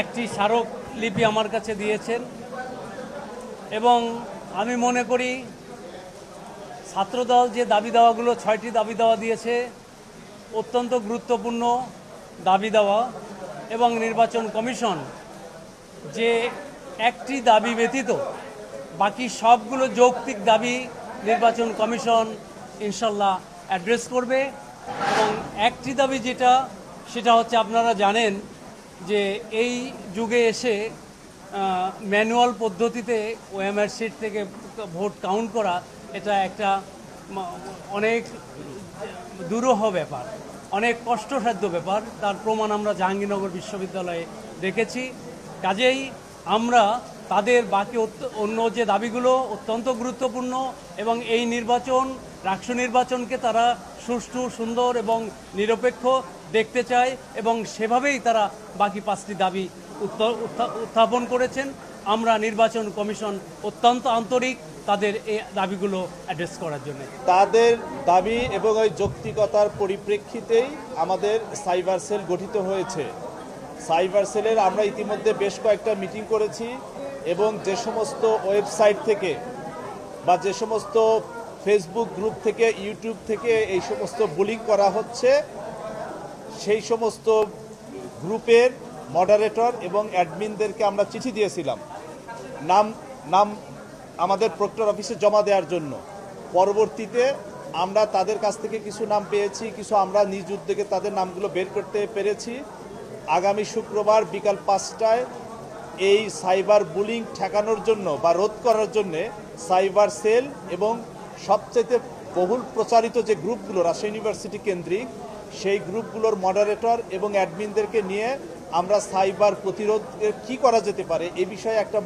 একটি স্মারক লিপি আমার কাছে দিয়েছেন। এবং আমি মনে করি ছাত্রদল যে দাবি দেওয়াগুলো, ছয়টি দাবি দেওয়া দিয়েছে, অত্যন্ত গুরুত্বপূর্ণ দাবি দেওয়া এবং নির্বাচন কমিশন যে একটি দাবি ব্যতীত বাকি সবগুলো যৌক্তিক দাবি নির্বাচন কমিশন ইনশাল্লাহ অ্যাড্রেস করবে। এবং একটি দাবি যেটা, সেটা হচ্ছে আপনারা জানেন যে এই যুগে এসে ম্যানুয়াল পদ্ধতিতে ওএমআর সিট থেকে ভোট কাউন্ট করা, এটা একটা অনেক দুরূহ ব্যাপার, অনেক কষ্টসাধ্য ব্যাপার। তার প্রমাণ আমরা জাহাঙ্গীরনগর বিশ্ববিদ্যালয়ে দেখেছি। কাজেই আমরা তাদের বাকি অন্য যে দাবিগুলো অত্যন্ত গুরুত্বপূর্ণ এবং এই নির্বাচন, রাষ্ট্র নির্বাচনকে তারা সুষ্ঠু, সুন্দর এবং নিরপেক্ষ দেখতে চায় এবং সেভাবেই তারা বাকি পাঁচটি দাবি উত্থাপন করেছেন। আমরা নির্বাচন কমিশন অত্যন্ত আন্তরিক তাদের এই দাবিগুলো অ্যাড্রেস করার জন্য। তাদের দাবি এবং ওই যৌক্তিকতার পরিপ্রেক্ষিতেই আমাদের সাইবার সেল গঠিত হয়েছে। সাইবার সেলের আমরা ইতিমধ্যে বেশ কয়েকটা মিটিং করেছি। এবং যে সমস্ত ওয়েবসাইট থেকে বা যে সমস্ত ফেসবুক গ্রুপ থেকে, ইউটিউব থেকে এই সমস্ত বুলিং করা হচ্ছে, সেই সমস্ত গ্রুপের মডারেটর এবং অ্যাডমিনদেরকে আমরা চিঠি দিয়েছিলাম। নাম নাম আমাদের প্রক্টর অফিসে জমা দেওয়ার জন্য। পরবর্তীতে আমরা তাদের কাছ থেকে কিছু নাম পেয়েছি, কিছু আমরা নিজ উদ্যোগে তাদের নামগুলো বের করতে পেরেছি। আগামী শুক্রবার বিকাল পাঁচটায় এই সাইবার বুলিং ঠেকানোর জন্য বা রোধ করার জন্য সাইবার সেল এবং সবচেয়ে বহুল প্রচারিত যে গ্রুপগুলো রাজশাহী ইউনিভার্সিটি কেন্দ্রিক, সেই গ্রুপগুলোর মডারেটর এবং অ্যাডমিনদেরকে নিয়ে আমরা সাইবার প্রতিরোধ কি করা যেতে পারে এ বিষয়ে একটা